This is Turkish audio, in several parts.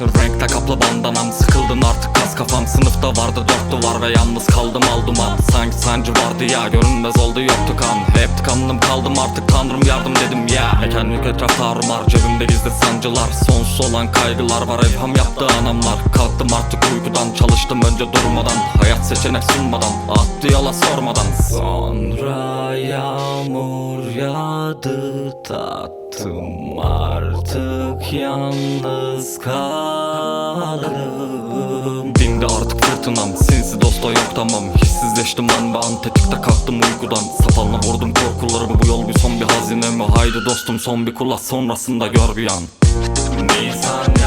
Renkte kaplı bandanam sıkıldım artık kafam Sınıfta vardı dört duvar ve yalnız kaldım aldım an Sanki sancı vardı ya görünmez oldu yoktu kan. Hep tıkandım kaldım artık tanrım yardım dedim ya Mekanlık etraf tarumar cebimde gizli sancılar. Sonsuz olan kaygılar var evham yaptı anamlar Kalktım artık uykudan çalıştım önce durmadan. Hayat seçenek sunmadan attı yola sormadan. Sonra yağmur yağdı tattım. Artık yalnız kalırım Dindi artık fırtınam. Sinsi dosta yok tamam. Hissizleştim an ve an tetikte kalktım uykudan. Sapanla vurdum korkularımı bu yol bir son bir hazine mi? Haydi dostum son bir kula sonrasında gör bir an. Nisan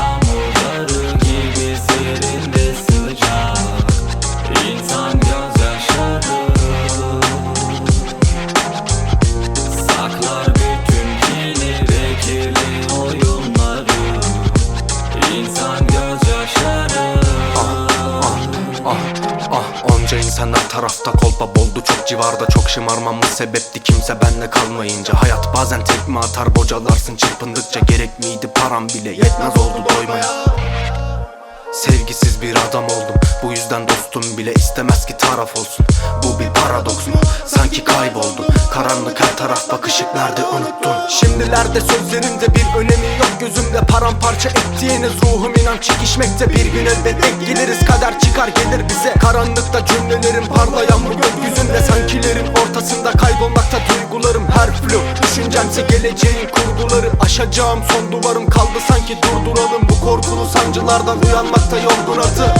onca insanlar tarafta kolpa boldu çok civarda çok şımarmamız sebepti. Kimse benle kalmayınca Hayat bazen tekme atar bocalarsın çırpındıkça. Gerek miydi? Param bile yetmez oldu doymaya. Sevgisiz bir adam oldum. Bu yüzden dostum bile istemez ki taraf olsun. Bu bir paradoks mu? Sanki kayboldum. Her taraf bak ışık nerede unuttun. Şimdilerde sözlerinde bir önemi yok. Gözümde paramparça ettiğiniz ruhum inan çekişmekte. Bir gün elbet denk geliriz. Kader çıkar gelir bize. Karanlıkta cümlelerim parlayan bu gökyüzünde. Sankilerin ortasında kaybolmakta duygularım her flu Düşüncemse geleceğin kurguları. Aşacağım son duvarım kaldı sanki durduralım. Bu korkulu sancılardan uyanmakta yorgun atı